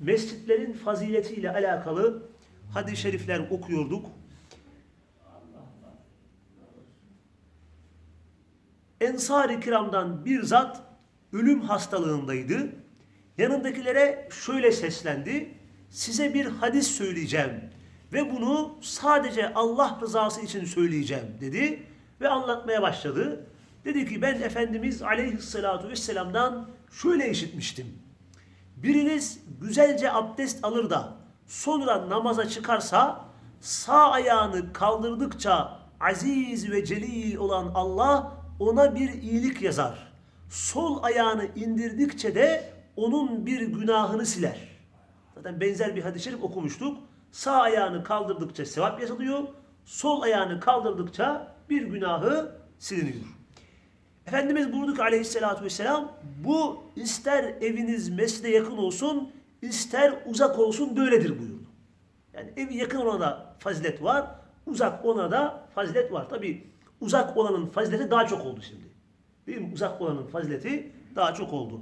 mescitlerin faziletiyle alakalı hadis-i şerifler okuyorduk. Ensar-ı kiramdan bir zat ölüm hastalığındaydı. Yanındakilere şöyle seslendi. Size bir hadis söyleyeceğim ve bunu sadece Allah rızası için söyleyeceğim dedi ve anlatmaya başladı. Dedi ki ben Efendimiz aleyhissalatu vesselam'dan şöyle işitmiştim. Biriniz güzelce abdest alır da sonra namaza çıkarsa sağ ayağını kaldırdıkça aziz ve celil olan Allah ona bir iyilik yazar. Sol ayağını indirdikçe de onun bir günahını siler. Zaten benzer bir hadis-i şerif okumuştuk. Sağ ayağını kaldırdıkça sevap yazılıyor. Sol ayağını kaldırdıkça bir günahı siliniyor. Efendimiz buyurdu ki aleyhissalatü vesselam bu ister eviniz mescide yakın olsun ister uzak olsun böyledir buyurdu. Yani evi yakın olana da fazilet var, uzak olana da fazilet var. Tabi uzak olanın fazileti daha çok oldu şimdi. Değil mi? Uzak olanın fazileti daha çok oldu.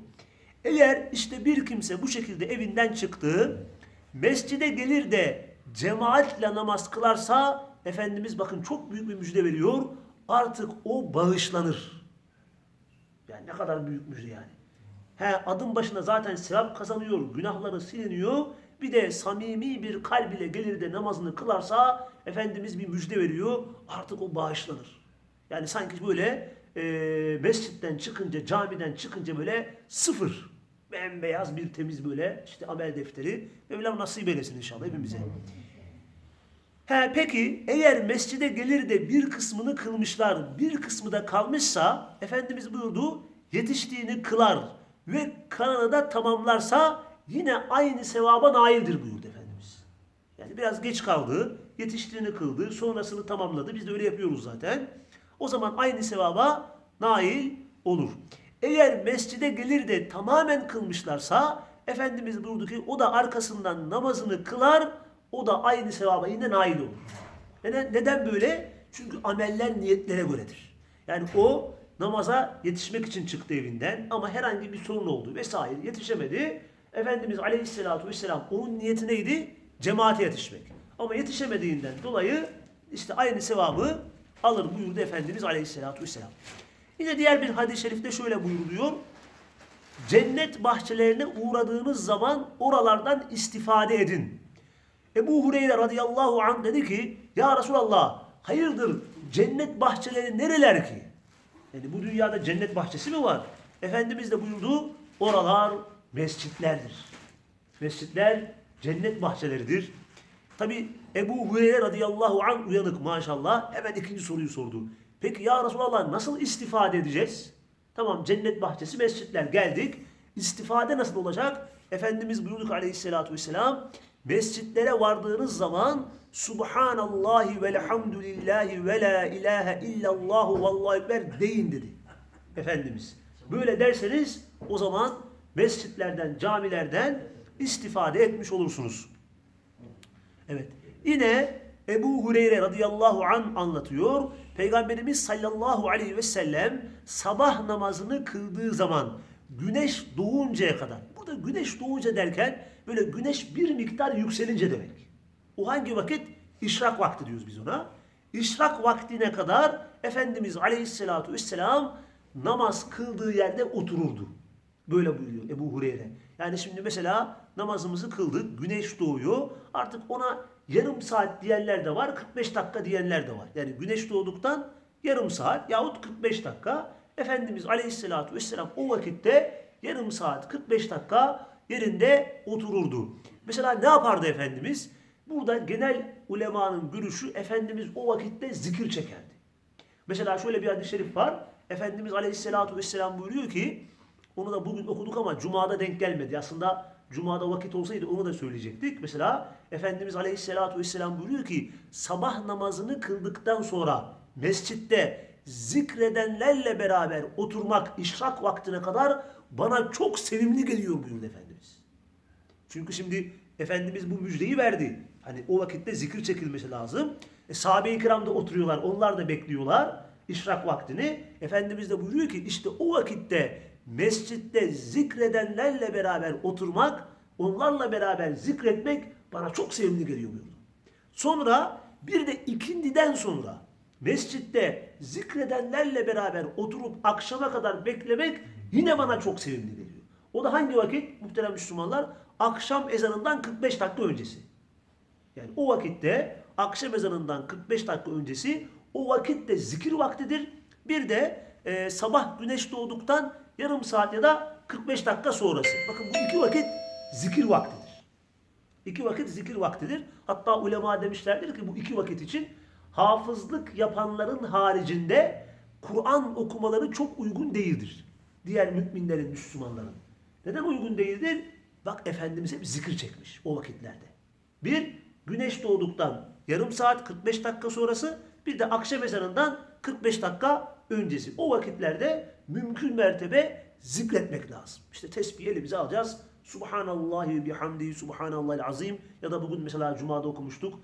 Eğer işte bir kimse bu şekilde evinden çıktı, mescide gelir de cemaatle namaz kılarsa Efendimiz bakın çok büyük bir müjde veriyor. Artık o bağışlanır. Yani ne kadar büyük müjde yani. He adım başına zaten sevap kazanıyor, günahları siliniyor. Bir de samimi bir kalb ile gelir de namazını kılarsa Efendimiz bir müjde veriyor. Artık o bağışlanır. Yani sanki böyle e, mescitten çıkınca, camiden çıkınca böyle sıfır. Bembeyaz bir temiz böyle işte amel defteri. Mevlam nasip eylesin inşallah hepimize. He, peki eğer mescide gelir de bir kısmını kılmışlar, bir kısmı da kalmışsa Efendimiz buyurdu yetiştiğini kılar ve kanını da tamamlarsa yine aynı sevaba naildir buyurdu Efendimiz. Yani biraz geç kaldı, yetiştiğini kıldı, sonrasını tamamladı. Biz de öyle yapıyoruz zaten. O zaman aynı sevaba nail olur. Eğer mescide gelir de tamamen kılmışlarsa Efendimiz buyurdu ki o da arkasından namazını kılar, o da aynı sevaba yine nail olur. Neden, neden böyle? Çünkü ameller niyetlere göredir. Yani o namaza yetişmek için çıktı evinden ama herhangi bir sorun oldu vesaire yetişemedi. Efendimiz Aleyhisselatü Vesselam onun niyeti neydi? Cemaate yetişmek. Ama yetişemediğinden dolayı işte aynı sevabı alır buyurdu Efendimiz Aleyhisselatü Vesselam. Yine diğer bir hadis-i şerifte şöyle buyuruluyor. Cennet bahçelerine uğradığınız zaman oralardan istifade edin. Ebu Hureyre radıyallahu anh dedi ki Ya Resulallah hayırdır cennet bahçeleri nereler ki? Yani bu dünyada cennet bahçesi mi var? Efendimiz de buyurdu oralar mescitlerdir. Mescitler cennet bahçeleridir. Tabi Ebu Hureyre radıyallahu anh uyanık maşallah hemen ikinci soruyu sordu. Peki ya Resulallah nasıl istifade edeceğiz? Tamam cennet bahçesi mescitler geldik. İstifade nasıl olacak? Efendimiz buyurduk aleyhissalatü vesselam mescitlere vardığınız zaman Subhanallahi velhamdülillahi ve la ilahe illallahu vallahu ekber deyin dedi. Efendimiz. Böyle derseniz o zaman mescitlerden, camilerden istifade etmiş olursunuz. Evet. Yine Ebu Hureyre radıyallahu an anlatıyor. Peygamberimiz sallallahu aleyhi ve sellem sabah namazını kıldığı zaman güneş doğuncaya kadar. Güneş doğunca derken böyle güneş bir miktar yükselince demek. O hangi vakit? İşrak vakti diyoruz biz ona. İşrak vaktine kadar Efendimiz aleyhissalatu vesselam namaz kıldığı yerde otururdu. Böyle buyuruyor Ebu Hureyre. Yani şimdi mesela namazımızı kıldık, güneş doğuyor. Artık ona yarım saat diyenler de var, 45 dakika diyenler de var. Yani güneş doğduktan yarım saat yahut 45 dakika. Efendimiz Aleyhisselatü Vesselam o vakitte yarım saat 45 dakika yerinde otururdu. Mesela ne yapardı Efendimiz? Burada genel ulemanın görüşü Efendimiz o vakitte zikir çekerdi. Mesela şöyle bir hadis-i şerif var. Efendimiz Aleyhisselatü Vesselam buyuruyor ki onu da bugün okuduk ama Cuma'da denk gelmedi. Aslında Cuma'da vakit olsaydı onu da söyleyecektik. Mesela Efendimiz Aleyhisselatü Vesselam buyuruyor ki sabah namazını kıldıktan sonra mescitte zikredenlerle beraber oturmak işrak vaktine kadar bana çok sevimli geliyor buyurdu Efendimiz. Çünkü şimdi Efendimiz bu müjdeyi verdi. Hani o vakitte zikir çekilmesi lazım. E, sahabe-i kiram da oturuyorlar. Onlar da bekliyorlar işrak vaktini. Efendimiz de buyuruyor ki işte o vakitte mescitte zikredenlerle beraber oturmak, onlarla beraber zikretmek bana çok sevimli geliyor buyurdu. Sonra bir de ikindiden sonra mescitte zikredenlerle beraber oturup akşama kadar beklemek yine bana çok sevimli geliyor. O da hangi vakit muhterem Müslümanlar? Akşam ezanından 45 dakika öncesi. Yani o vakitte akşam ezanından 45 dakika öncesi o vakitte zikir vaktidir. Bir de e, sabah güneş doğduktan yarım saat ya da 45 dakika sonrası. Bakın bu iki vakit zikir vaktidir. İki vakit zikir vaktidir. Hatta ulema demişlerdir ki bu iki vakit için hafızlık yapanların haricinde Kur'an okumaları çok uygun değildir. Diğer müminlerin, Müslümanların. Neden uygun değildir? Bak Efendimiz hep zikir çekmiş o vakitlerde. Bir, güneş doğduktan yarım saat 45 dakika sonrası bir de akşam ezanından 45 dakika öncesi. O vakitlerde mümkün mertebe zikretmek lazım. İşte tesbihi elimize alacağız. Subhanallahi bihamdihi subhanallahil azim ya da bugün mesela Cuma'da okumuştuk.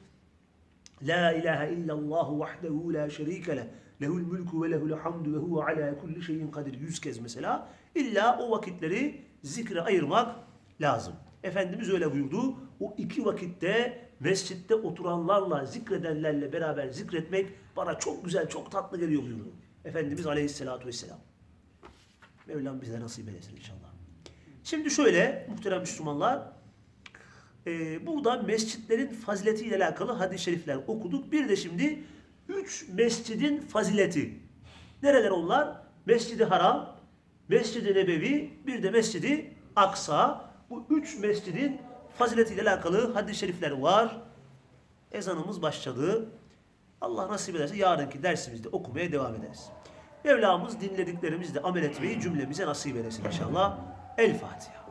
La ilahe illallah vahdehu la şerike leh. Lehul mülkü ve lehul hamdu ve huve ala kulli şeyin kadir. Yüz kez mesela. İlla o vakitleri zikre ayırmak lazım. Efendimiz öyle buyurdu. O iki vakitte mescitte oturanlarla, zikredenlerle beraber zikretmek bana çok güzel, çok tatlı geliyor buyurdu. Efendimiz Aleyhisselatü Vesselam. Mevlam bize nasip eylesin inşallah. Şimdi şöyle muhterem Müslümanlar, e, burada mescitlerin faziletiyle alakalı hadis-i şerifler okuduk. Bir de şimdi üç mescidin fazileti. Nereler onlar? Mescidi Haram, Mescidi Nebevi, bir de Mescidi Aksa. Bu üç mescidin faziletiyle alakalı hadis-i şerifler var. Ezanımız başladı. Allah nasip ederse yarınki dersimizde okumaya devam ederiz. Mevlamız dinlediklerimizle amel etmeyi cümlemize nasip eylesin inşallah. El Fatiha.